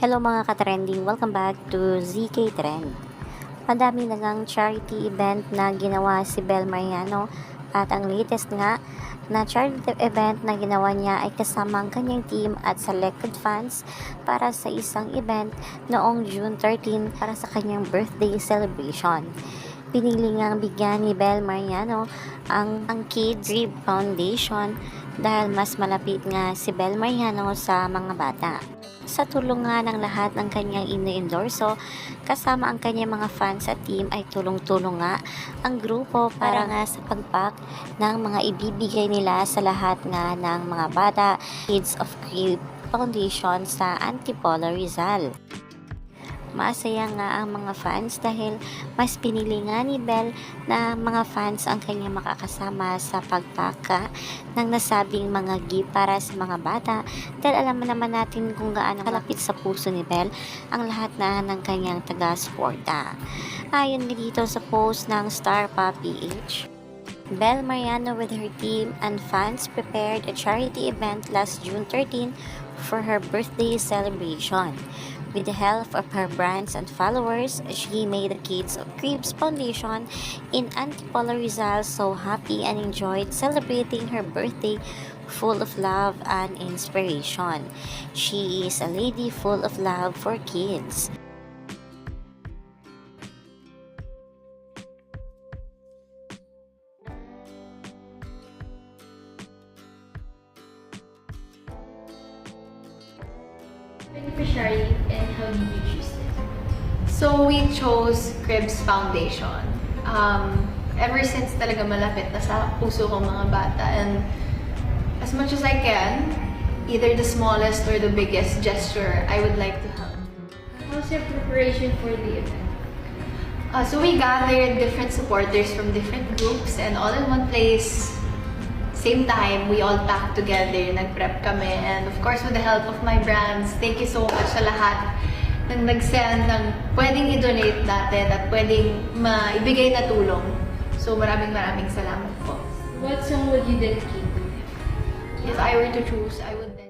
Hello mga ka-trending, welcome back to ZK Trend. Madami na ngang charity event na ginawa si Bel Mariano at ang latest nga na charity event na ginawa niya ay kasama ang kanyang team at selected fans para sa isang event noong June 13 para sa kanyang birthday celebration. Pinili ngang bigyan ni Bel Mariano ang, ang Kids Rib Foundation dahil mas malapit nga si Bel Mariano sa mga bata sa tulong nga ng lahat ng kanyang ino-endorso, kasama ang kanyang mga fans at team ay tulong-tulong nga ang grupo para nga sa pagpak ng mga ibibigay nila sa lahat nga ng mga bata, Kids of Crib Foundation sa Antipolo Rizal. Masaya nga ang mga fans dahil mas pinili nga ni Bell na mga fans ang kanyang makakasama sa pagpaka ng nasabing mga gift para sa mga bata dahil alam naman natin kung gaano kalapit sa puso ni Bell ang lahat na ng kanyang taga-suporta. Ayon dito sa post ng Star Pa PH, Bel Mariano with her team and fans prepared a charity event last June 13 for her birthday celebration. With the help of her brands and followers, she made the Kids of Cribs Foundation in Antipolo Rizal so happy and enjoyed celebrating her birthday full of love and inspiration. She is a lady full of love for kids. beneficiary and how did you choose it? So, we chose Cribs Foundation. Um, ever since talaga malapit na sa puso ko mga bata. And as much as I can, either the smallest or the biggest gesture, I would like to help. How's your preparation for the event? Uh, so we gathered different supporters from different groups and all in one place, same time, we all packed together, nag-prep kami. And of course, with the help of my brands, thank you so much sa lahat ng nag-send ng pwedeng i-donate natin at pwedeng maibigay na tulong. So maraming maraming salamat po. What song would you dedicate to? If I were to choose, I would then...